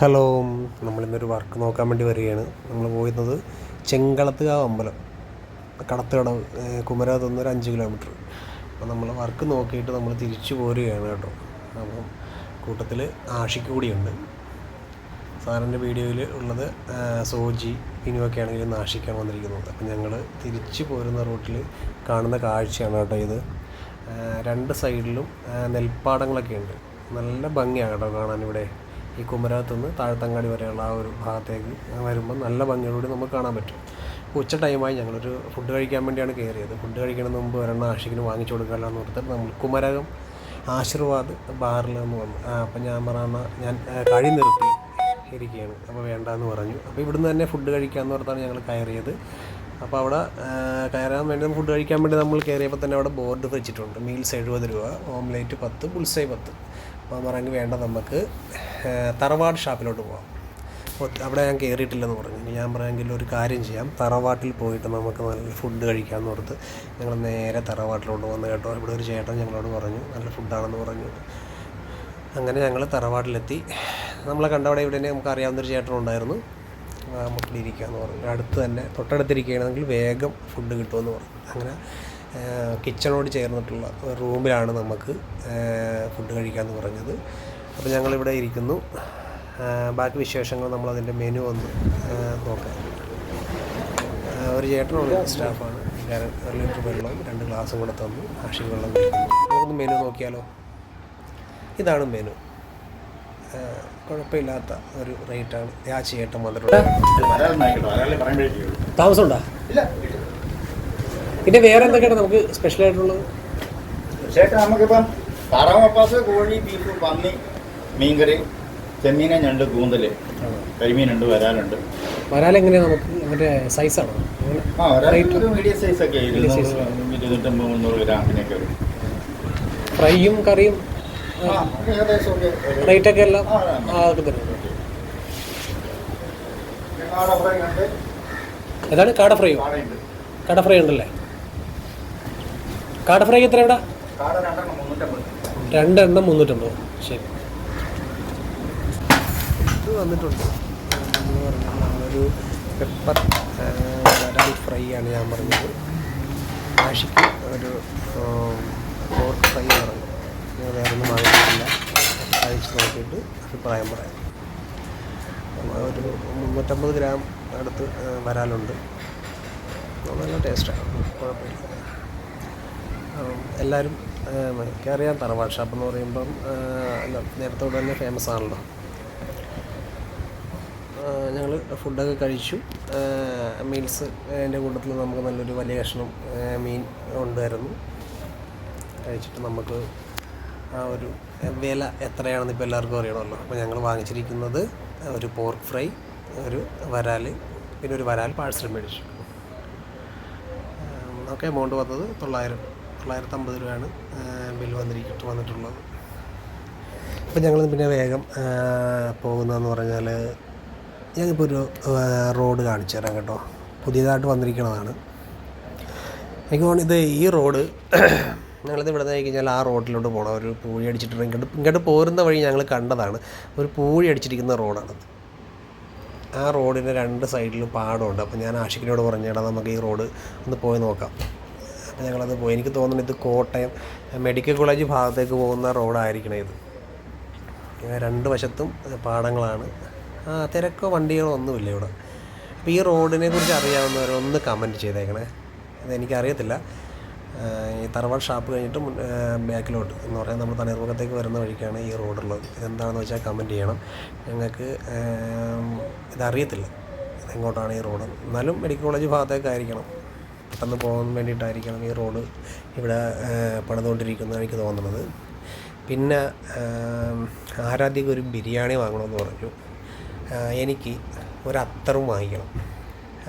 Hello നമ്മളിന്നൊരു work നോക്കാൻ വേണ്ടി വരികയാണ്. നമ്മൾ പോയിരുന്നത് ചെങ്കളത്തുകാവ് അമ്പലം. കടത്തുകടവ് കുമരകത്ത് ഒരു അഞ്ച് കിലോമീറ്റർ. അപ്പോൾ നമ്മൾ വർക്ക് നോക്കിയിട്ട് നമ്മൾ തിരിച്ചു പോരുകയാണ് കേട്ടോ. അപ്പം കൂട്ടത്തിൽ ആഷിക്ക് കൂടിയുണ്ട്. സാറിന്റെ വീഡിയോയിൽ ഉള്ളത് സോജി ഇനിയൊക്കെ ആണെങ്കിൽ ഇന്ന് വന്നിരിക്കുന്നത് അപ്പം ഞങ്ങൾ തിരിച്ചു പോരുന്ന റൂട്ടിൽ കാണുന്ന കാഴ്ചയാണ് കേട്ടോ ഇത്. രണ്ട് സൈഡിലും നെൽപ്പാടങ്ങളൊക്കെ ഉണ്ട്. നല്ല ഭംഗിയാണ് കേട്ടോ കാണാൻ ഇവിടെ. ഈ കുമരകത്ത് നിന്ന് താഴത്തങ്ങാടി വരെയുള്ള ആ ഒരു ഭാഗത്തേക്ക് വരുമ്പോൾ നല്ല ഭംഗിയോടുകൂടി നമുക്ക് കാണാൻ പറ്റും. ഉച്ച ടൈമായി ഞങ്ങളൊരു ഫുഡ് കഴിക്കാൻ വേണ്ടിയാണ് കയറിയത്. ഫുഡ് കഴിക്കുന്നതിന് മുമ്പ് ഒരെണ്ണം ആഷിക്കിന് വാങ്ങിച്ചു കൊടുക്കാനുള്ള ഓർത്തിട്ട് നമ്മൾ കുമരകം ആശീർവാദ് ബാറിൽ നിന്ന് വന്നു. അപ്പം ഞാൻ പറഞ്ഞ ഞാൻ കഴി നിർത്തി ഇരിക്കുകയാണ്. അപ്പോൾ വേണ്ടാന്ന് പറഞ്ഞു. അപ്പോൾ ഇവിടുന്ന് തന്നെ ഫുഡ് കഴിക്കാമെന്ന് പറഞ്ഞാണ് ഞങ്ങൾ കയറിയത്. അപ്പോൾ അവിടെ കയറാൻ വേണ്ടി ഫുഡ് കഴിക്കാൻ വേണ്ടി നമ്മൾ കയറിയപ്പോൾ തന്നെ അവിടെ ബോർഡ് വെച്ചിട്ടുണ്ട്. മീൽസ് എഴുപത് രൂപ ഓംലേറ്റ് പത്ത് പുൽസൈ പത്ത്. പറഞ്ഞു വേണ്ട നമുക്ക് തറവാട് ഷാപ്പിലോട്ട് പോകാം അവിടെ ഞാൻ കയറിയിട്ടില്ലെന്ന് പറഞ്ഞു. ഞാൻ പറയാമെങ്കിൽ ഒരു കാര്യം ചെയ്യാം. തറവാട്ടിൽ പോയിട്ട് നമുക്ക് നല്ല ഫുഡ് കഴിക്കാമെന്ന് ഓർത്ത് ഞങ്ങൾ നേരെ തറവാട്ടിലോട്ട് വന്ന് കേട്ടോ. ഇവിടെ ഒരു ചേട്ടൻ ഞങ്ങളോട് പറഞ്ഞു നല്ല ഫുഡാണെന്ന് പറഞ്ഞു. അങ്ങനെ ഞങ്ങൾ തറവാട്ടിലെത്തി. നമ്മളെ കണ്ടവിടെ ഇവിടെ നമുക്ക് അറിയാവുന്നൊരു ചേട്ടൻ ഉണ്ടായിരുന്നു. നമുക്ക് ഇരിക്കാമെന്ന് പറഞ്ഞു. അടുത്ത് തന്നെ തൊട്ടടുത്തിരിക്കുകയാണെങ്കിൽ വേഗം ഫുഡ് കിട്ടുമെന്ന് പറഞ്ഞു. അങ്ങനെ കിച്ചണോട് ചേർന്നിട്ടുള്ള ഒരു റൂമിലാണ് നമുക്ക് ഫുഡ് കഴിക്കാമെന്ന് പറഞ്ഞത്. അപ്പോൾ ഞങ്ങളിവിടെ ഇരിക്കുന്നു. ബാക്കി വിശേഷങ്ങൾ നമ്മളതിന്റെ മെനു ഒന്ന് നോക്കാം. ഒരു ചേട്ടനുള്ള സ്റ്റാഫാണ്. ഒരു ലിറ്റർ വെള്ളവും രണ്ട് ഗ്ലാസും കൂടെ തന്നു. ആഷി വെള്ളം കുടിക്കുന്നു. നമുക്കൊന്ന് മെനു നോക്കിയാലോ? ഇതാണ് മെനു കുഴപ്പമില്ലാത്ത ഒരു റേറ്റാണ് ആ ചേട്ടൻ വന്നിട്ടുള്ളത് താമസമുണ്ടോ ഇല്ല. പിന്നെ വേറെ എന്തൊക്കെയാണ് നമുക്ക് സ്പെഷ്യൽ ആയിട്ടുള്ളത്? ചേട്ടാ നമുക്കിപ്പം താറാമപ്പാസ് കോഴി ബീഫ് പന്നി മീൻകറി ചെമ്മീന ഞണ്ട് കൂന്തൽ കരിമീനുണ്ട് വരാലുണ്ട് വരാൽ എങ്ങനെയാണ് നമുക്ക്? അതിന്റെ സൈസാണോ ആ വരാൽ? മീഡിയം സൈസ് ഒക്കെ ഇരുന്നൂറ്റമ്പത് മുന്നൂറ് ഗ്രാമിനൊക്കെ വരും. ഫ്രൈയും കറിയും റേറ്റ് ഒക്കെ എല്ലാം ആ, കട ഫ്രൈ കാട ഫ്രൈ ഉണ്ടല്ലേ? കാട ഫ്രൈ എത്ര ഇവിടെ? കാട രണ്ടെണ്ണം മുന്നൂറ്റമ്പത്. ശരി. ഇത് വന്നിട്ടുണ്ട്. ഒരു നമ്മളൊരു പെപ്പർ വരാൽ ഫ്രൈ ആണ് ഞാൻ പറഞ്ഞത്. ആഷിക്ക് ഒരു പോർക്ക് ഫ്രൈ എന്ന് പറഞ്ഞു ഞാൻ വേറെ ഒന്നും വാങ്ങിയിട്ടില്ല. കഴിച്ച് നോക്കിയിട്ട് അഭിപ്രായം പറയാം. ഒരു മുന്നൂറ്റമ്പത് ഗ്രാം അടുത്ത് വരാലുണ്ട്. നല്ല ടേസ്റ്റാണ് കുഴപ്പമില്ല. എല്ലാവരും എനിക്കറിയാം തറവാട് ഷാപ്പ് എന്ന് പറയുമ്പം നേരത്തോടെ തന്നെ ഫേമസ് ആണല്ലോ. ഞങ്ങൾ ഫുഡൊക്കെ കഴിച്ചു. മീൽസ് എന്റെ കൂട്ടത്തിൽ നമുക്ക് നല്ലൊരു വലിയ കഷ്ണം മീൻ ഉണ്ടായിരുന്നു. കഴിച്ചിട്ട് നമുക്ക് ആ ഒരു വില എത്രയാണെന്ന് ഇപ്പോൾ എല്ലാവർക്കും അറിയണമല്ലോ. അപ്പോൾ ഞങ്ങൾ വാങ്ങിച്ചിരിക്കുന്നത് ഒരു പോർക്ക് ഫ്രൈ ഒരു വരാൽ പിന്നെ ഒരു വരാൽ പാഴ്സൽ മേടിച്ചു. നമുക്ക് എമൗണ്ട് വന്നത് തൊള്ളായിരം. തൊള്ളായിരത്തമ്പത് രൂപയാണ് ബില്ല് വന്നിരിക്കുന്നത് വന്നിട്ടുള്ളത്. അപ്പോൾ ഞങ്ങൾ പിന്നെ വേഗം പോകുന്നതെന്ന് പറഞ്ഞാൽ ഞങ്ങളിപ്പോൾ ഒരു റോഡ് കാണിച്ചു തരാം കേട്ടോ. പുതിയതായിട്ട് വന്നിരിക്കുന്നതാണ് എനിക്ക് തോന്നുന്നു ഇത് ഈ റോഡ് ഞങ്ങളിത് ഇവിടെ നിന്ന് കഴിഞ്ഞാൽ ആ റോഡിലോട്ട് പോകണം ഒരു പൂഴി അടിച്ചിട്ടുണ്ട് ഇങ്ങോട്ട് ഇങ്ങോട്ട് പോരുന്ന വഴി ഞങ്ങൾ കണ്ടതാണ്. ഒരു പൂഴി അടിച്ചിരിക്കുന്ന റോഡാണ് ആ റോഡിന്റെ രണ്ട് സൈഡിലും പാടമുണ്ട്. അപ്പോൾ ഞാൻ ആഷിക്കിനോട് പറഞ്ഞേടാ നമുക്ക് ഈ റോഡ് ഒന്ന് പോയി നോക്കാം. ഞങ്ങളത് പോയി. എനിക്ക് തോന്നുന്നു ഇത് കോട്ടയം മെഡിക്കൽ കോളേജ് ഭാഗത്തേക്ക് പോകുന്ന റോഡായിരിക്കണം ഇത്. രണ്ട് വശത്തും പാടങ്ങളാണ്. ആ തിരക്കോ വണ്ടികളോ ഒന്നുമില്ല ഇവിടെ. അപ്പോൾ ഈ റോഡിനെ കുറിച്ച് അറിയാവുന്നവരൊന്ന് കമന്റ് ചെയ്തേക്കണേ. അതെനിക്കറിയത്തില്ല ഈ തറവാട് ഷാപ്പ് കഴിഞ്ഞിട്ട് ബാക്കിലോട്ട്. എന്ന് പറയാൻ നമ്മൾ തണ്ണീർമുഖത്തേക്ക് വരുന്ന വഴിക്കാണ് ഈ റോഡുള്ളത്. ഇതെന്താണെന്ന് വെച്ചാൽ കമന്റ് ചെയ്യണം. ഞങ്ങൾക്ക് ഇതറിയത്തില്ല. ഇതെങ്ങോട്ടാണ് ഈ റോഡ്? എന്നാലും മെഡിക്കൽ കോളേജ് ഭാഗത്തേക്കായിരിക്കണം. പെട്ടെന്ന് പോകാൻ വേണ്ടിയിട്ടായിരിക്കണം ഈ റോഡ് ഇവിടെ പണിതുകൊണ്ടിരിക്കുന്നതാണ് പണിതുകൊണ്ടിരിക്കുന്നത് എനിക്ക് തോന്നുന്നത്. പിന്നെ ആരാധ്യക്ക് ഒരു ബിരിയാണി വാങ്ങണമെന്ന് പറഞ്ഞു. എനിക്ക് ഒരു അത്തറും വാങ്ങിക്കണം.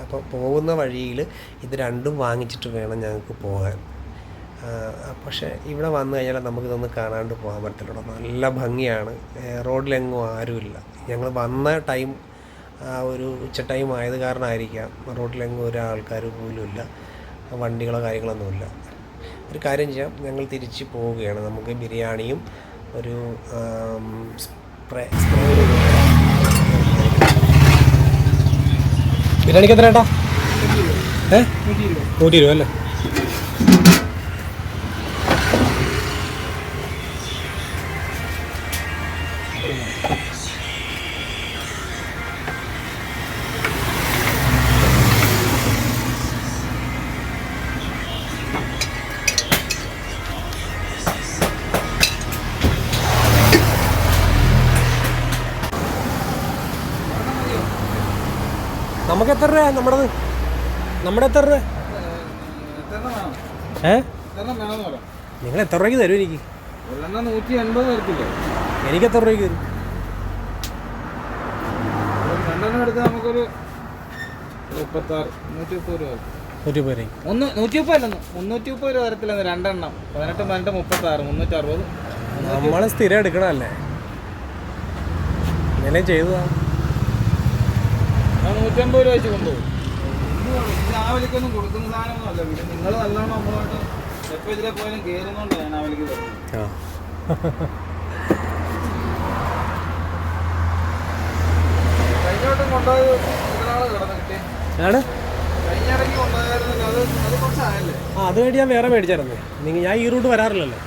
അപ്പോൾ പോകുന്ന വഴിയിൽ ഇത് രണ്ടും വാങ്ങിച്ചിട്ട് വേണം ഞങ്ങൾക്ക് പോകാൻ. പക്ഷേ ഇവിടെ വന്നു കഴിഞ്ഞാൽ നമുക്കിതൊന്ന് കാണാണ്ട് പോകാൻ പറ്റില്ല നല്ല ഭംഗിയാണ്. റോഡിലെങ്ങും ആരുമില്ല. ഞങ്ങൾ വന്ന ടൈം ഒരു ഉച്ച ടൈം ആയത് കാരണമായിരിക്കാം. റോഡിലെങ്ങും ഒരാൾക്കാർ പോലും ഇല്ല വണ്ടികളോ കാര്യങ്ങളൊന്നുമില്ല. ഒരു കാര്യം ചെയ്യാം. ഞങ്ങൾ തിരിച്ച് പോവുകയാണ്. നമുക്ക് ബിരിയാണിയും ഒരു സ്പ്രേ സ്പ്രേ ബിരിയാണിക്ക് എത്രയാട്ടാ? ഏ? നൂറ്റി ഇരുപത് അല്ലേ? നമുക്ക് എത്ര രൂപ നമ്മുടെ നമ്മുടെ എത്ര രൂപ? ഏ? നിങ്ങൾ എത്ര രൂപയ്ക്ക് തരും എനിക്ക്? എനിക്ക് എത്ര രൂപയ്ക്ക്. തരും നമ്മൾ സ്ഥിരം എടുക്കണല്ലേ ഇങ്ങനെ ചെയ്തതാ. ഞാൻ നൂറ്റമ്പത് രൂപ വെച്ച് കൊണ്ടുപോകും. രാവിലേക്കൊന്നും കൊടുക്കുന്ന സാധനമൊന്നും അല്ല. പിന്നെ നിങ്ങൾ നല്ലോണം നമ്മളോട്ട് എപ്പോൾ ഇതിലെ പോയാലും കയറുന്നുണ്ട് ഞാൻ ആ വിലക്ക് തരുന്നത്. ആ. കഴിഞ്ഞോട്ടം കൊണ്ടുപോയത് കിട്ടി. ആണ്? കഴിഞ്ഞിടയ്ക്ക് കൊണ്ടുപോയായിരുന്നല്ലോ അത് അത് കുറച്ചായല്ലേ? ആ അത് വേണ്ടി ഞാൻ വേറെ മേടിച്ചായിരുന്നു. നിങ്ങൾ ഞാൻ ഈ റൂട്ട് വരാറില്ലല്ലോ.